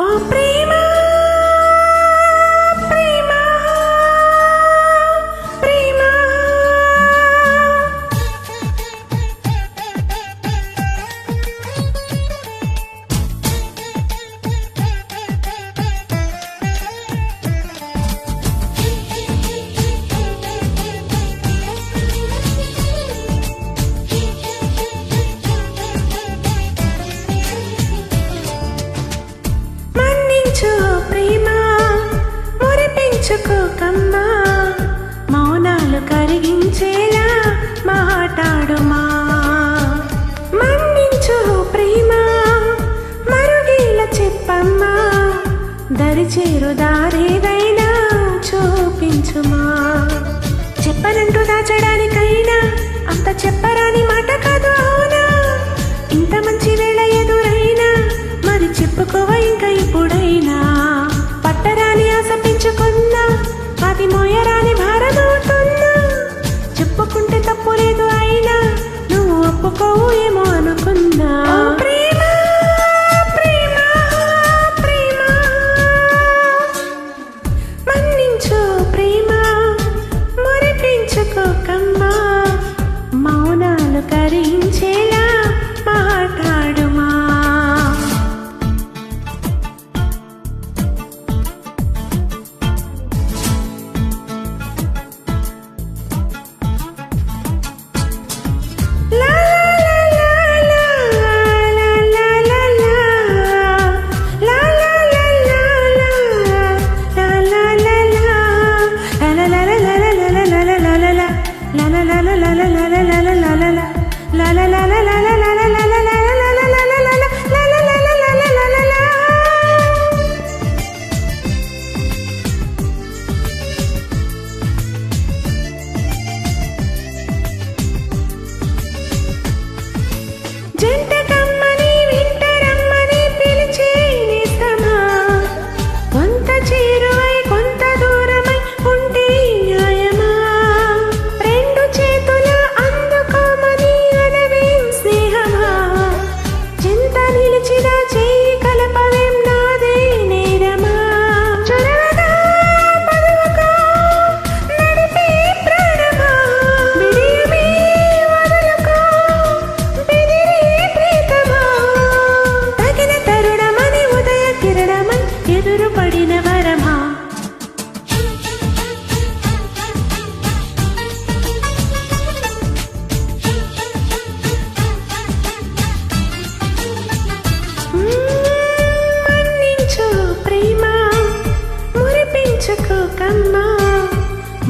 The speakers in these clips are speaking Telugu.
Oh, తెచ్చుకోకమ్మా మౌనాలు కరిగించేలా మాట్లాడుమా. మన్నించు ప్రేమ మరుగేల చెప్పమ్మా. దరిచేరు దారేదైనా చూపించుమా. చెప్పనంటూ దాచడానికైనా అంత చెప్పరాని మాట కాదు అవునా? ఇంత మంచి వేళ ఎదురైనా మరి చెప్పుకోవ ఇంకా ఇప్పుడైనా? పట్టరాని ఆశ పెంచుకున్న మోసి మోయరాని భారమవుతున్నా చెప్పుకుంటే తప్పు లేదు అయినా నువ్వు ఒప్పుకోవు ఏమో అనుకున్నా. కరించే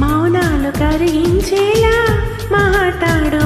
మౌనాలు కరిగించేలా మాట్లాడు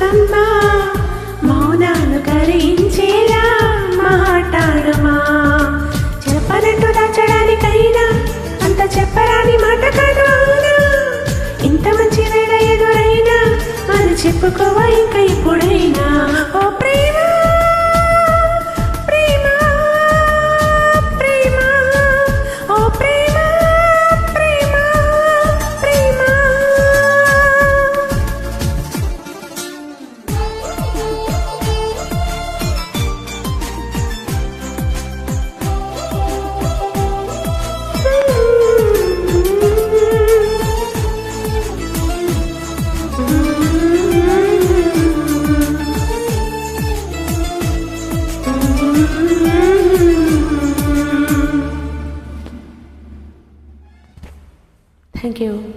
కన్నా మౌనాను కరించేలా. Mm-hmm. Thank you.